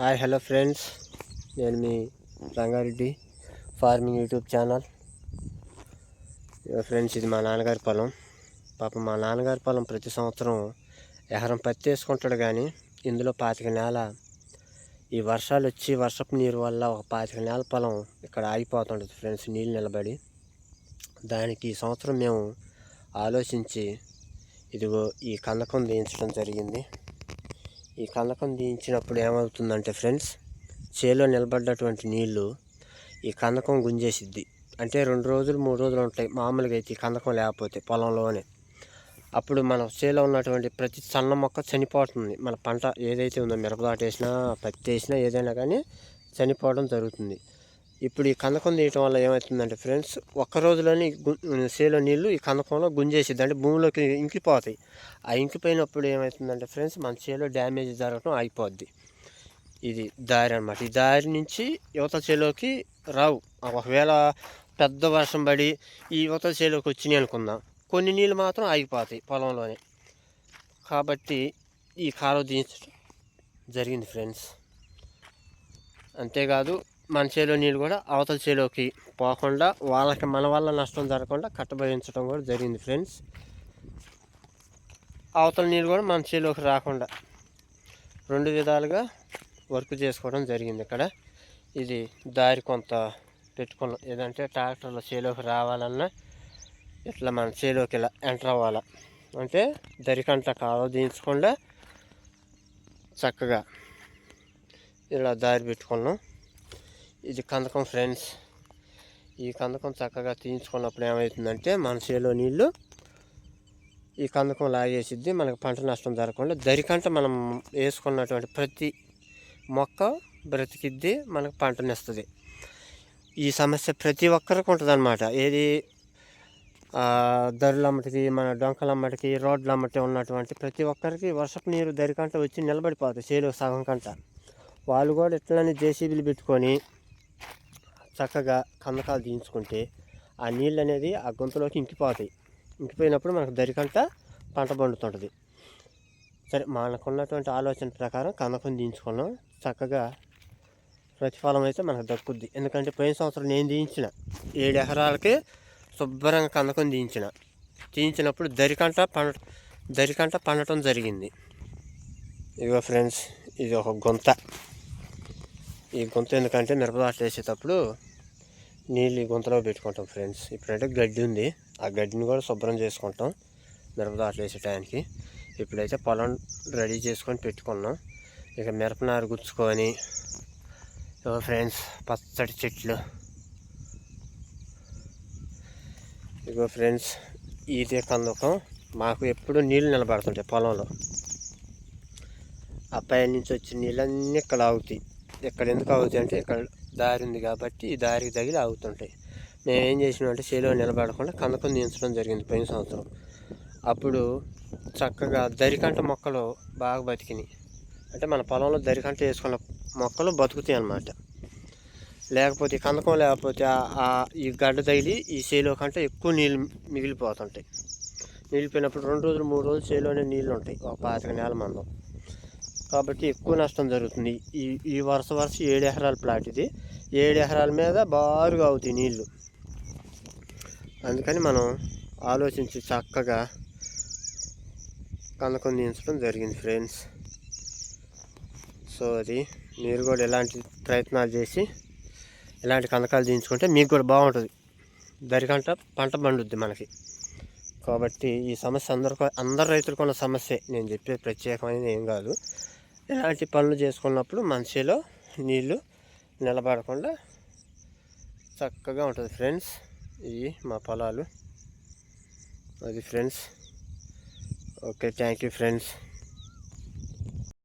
Hi hello friends. నేను మీ Rangareddy farming YouTube channel. Friends ఇది మా నాన్నగారి పొలం. పాపం మా నాన్నగారి పొలం ప్రతి సంవత్సరం ఎకరం పత్తి వేసుకుంటాడు కానీ ఇందులో పాతిక నేల ఈ వర్షాలు వచ్చి వర్షపు నీరు వల్ల ఒక పాతిక నేల పొలం ఇక్కడ ఆగిపోతుంటుంది ఫ్రెండ్స్ నీళ్ళు నిలబడి. దానికి ఈ సంవత్సరం మేము ఆలోచించి ఇదిగో ఈ కందకం వేయించడం జరిగింది. ఈ కందకం దించినప్పుడు ఏమవుతుందంటే ఫ్రెండ్స్ చేలో నిలబడ్డటువంటి నీళ్ళు ఈ కందకం గుంజేసిద్ది. అంటే రెండు రోజులు మూడు రోజులు ఉంటాయి. మామూలుగా అయితే ఈ కందకం లేకపోతే పొలంలోనే. అప్పుడు మన చేలో ఉన్నటువంటి ప్రతి సన్న మొక్క చనిపోతుంది. మన పంట ఏదైతే ఉందో మిరపదాట వేసినా పత్తి వేసినా ఏదైనా కానీ చనిపోవడం జరుగుతుంది. ఇప్పుడు ఈ కందకం తీయటం వల్ల ఏమవుతుందంటే ఫ్రెండ్స్ ఒక్క రోజులోని సేలో నీళ్ళు ఈ కందకంలో గుంజేసిద్ది. అంటే భూమిలోకి ఇంకిపోతాయి. ఆ ఇంకిపోయినప్పుడు ఏమవుతుందంటే ఫ్రెండ్స్ మన చేలో డ్యామేజ్ జరగటం అయిపోద్ది. ఇది దారి అనమాట ఈ దారి నుంచి యువత చేలోకి రావు. ఒకవేళ పెద్ద వర్షం పడి ఈ యువత చేలోకి వచ్చినాయి అనుకుందాం. కొన్ని నీళ్ళు మాత్రం ఆగిపోతాయి పొలంలోనే. కాబట్టి ఈ కాలువ దించడం జరిగింది ఫ్రెండ్స్. అంతేకాదు మన చేలో నీళ్ళు కూడా అవతల చేలోకి పోకుండా వాళ్ళకి మన వల్ల నష్టం జరగకుండా కట్టబోయించడం కూడా జరిగింది ఫ్రెండ్స్. అవతల నీళ్ళు కూడా మన చేలోకి రాకుండా రెండు విధాలుగా వర్క్ చేసుకోవడం జరిగింది ఇక్కడ. ఇది దారి కొంత పెట్టుకున్నాం. ఏదంటే ట్రాక్టర్లో చేలోకి రావాలన్నా ఇట్లా మన చేలోకి ఇలా ఎంటర్ అవ్వాలా. అంటే దరికంట కాలువ దించకుండా చక్కగా ఇలా దారి పెట్టుకున్నాం. ఇది కందకం ఫ్రెండ్స్. ఈ కందకం చక్కగా తీయించుకున్నప్పుడు ఏమవుతుందంటే మన చేలో నీళ్ళు ఈ కందకం లాగేసిద్ది మనకు పంట నష్టం జరగకుండా. దరికంట మనం వేసుకున్నటువంటి ప్రతి మొక్క బ్రతికిద్ది మనకు పంటనిస్తుంది ఈ సమస్య ప్రతి ఒక్కరికి ఉంటుంది అనమాట ఏది దరులమ్మటికి మన డొంకలమ్మటికి రోడ్లమ్మటి ఉన్నటువంటి ప్రతి ఒక్కరికి వర్షపు నీరు దరికంట వచ్చి నిలబడిపోతుంది చేలో సగం కంట. వాళ్ళు కూడా ఇట్లనే జేసీబీలు పెట్టుకొని చక్కగా కందకాలు దించుకుంటే ఆ నీళ్ళు అనేది ఆ గొంతులోకి ఇంకిపోతాయి. ఇంకిపోయినప్పుడు మనకు దరికంట పంట పండుతుంటుంది. సరే మనకున్నటువంటి ఆలోచన ప్రకారం కందకం దించుకున్నాం చక్కగా ప్రతిఫలం అయితే మనకు దక్కుద్ది. ఎందుకంటే పోయిన సంవత్సరం నేను దించిన ఏడు ఎకరాలకి శుభ్రంగా కందకం దించిన దించినప్పుడు దరికంట పండ దరికంట పండటం జరిగింది. ఇదిగో ఫ్రెండ్స్ ఇది ఒక గుంత. ఈ గుంత ఎందుకంటే మిరపదాట్లు వేసేటప్పుడు నీళ్ళు ఈ గుంతలో పెట్టుకుంటాం ఫ్రెండ్స్. ఇప్పుడంటే గడ్డి ఉంది. ఆ గడ్డిని కూడా శుభ్రం చేసుకుంటాం మిరపదాట్లు వేసే టైంకి. ఇప్పుడైతే పొలం రెడీ చేసుకొని పెట్టుకున్నాం. ఇక మిరపనారు గుచ్చుకొని ఫ్రెండ్స్ పచ్చడి చెట్లు. ఇగో ఫ్రెండ్స్ ఇదే కందకం. మాకు ఎప్పుడు నీళ్ళు నిలబడుతుంటాయి పొలంలో. ఆ పై నుంచి వచ్చే నీళ్ళన్నీ ఇక్కడ ఆగుతాయి ఇక్కడ ఎందుకు అవుతాయి అంటే ఇక్కడ దారి ఉంది కాబట్టి ఈ దారికి తగిలి ఆగుతుంటాయి. మేము ఏం చేసినామంటే చేలో నిలబడకుండా కందకం దించడం జరిగింది పోయిన సంవత్సరం. అప్పుడు చక్కగా దరికంట మొక్కలు బాగా బతికినాయి. అంటే మన పొలంలో దరికంట వేసుకున్న మొక్కలు బతుకుతాయి అన్నమాట. లేకపోతే కందకం లేకపోతే ఈ గడ్డ తగిలి ఈ చేలో కంటే ఎక్కువ నీళ్ళు మిగిలిపోతుంటాయి. మిగిలిపోయినప్పుడు రెండు రోజులు మూడు రోజులు చేలోనే నీళ్ళు ఉంటాయి. ఒక పాతిక నెల మందం. కాబట్టి ఎక్కువ నష్టం జరుగుతుంది. ఈ ఈ వరుస వరుస ఏడు ఎకరాల ప్లాట్ ఇది. ఏడు ఎకరాల మీద బారుగా అవుతాయి నీళ్ళు అందుకని మనం ఆలోచించి చక్కగా కందకం దించడం జరిగింది ఫ్రెండ్స్. సో అది మీరు కూడా ఇలాంటి ప్రయత్నాలు చేసి ఇలాంటి కందకాలు దించుకుంటే మీకు కూడా బాగుంటుంది. దరికంట పంట పండుద్ది మనకి. కాబట్టి ఈ సమస్య అందరికీ అందరు రైతులకు ఉన్న సమస్య. నేను చెప్పే ప్రత్యేకమైనది ఏం కాదు. ఇలాంటి పనులు చేసుకున్నప్పుడు మనిషిలో నీళ్ళు నిలబడకుండా చక్కగా ఉంటుంది. ఫ్రెండ్స్ ఇవి మా పొలాలు. అది friends. Okay thank you friends.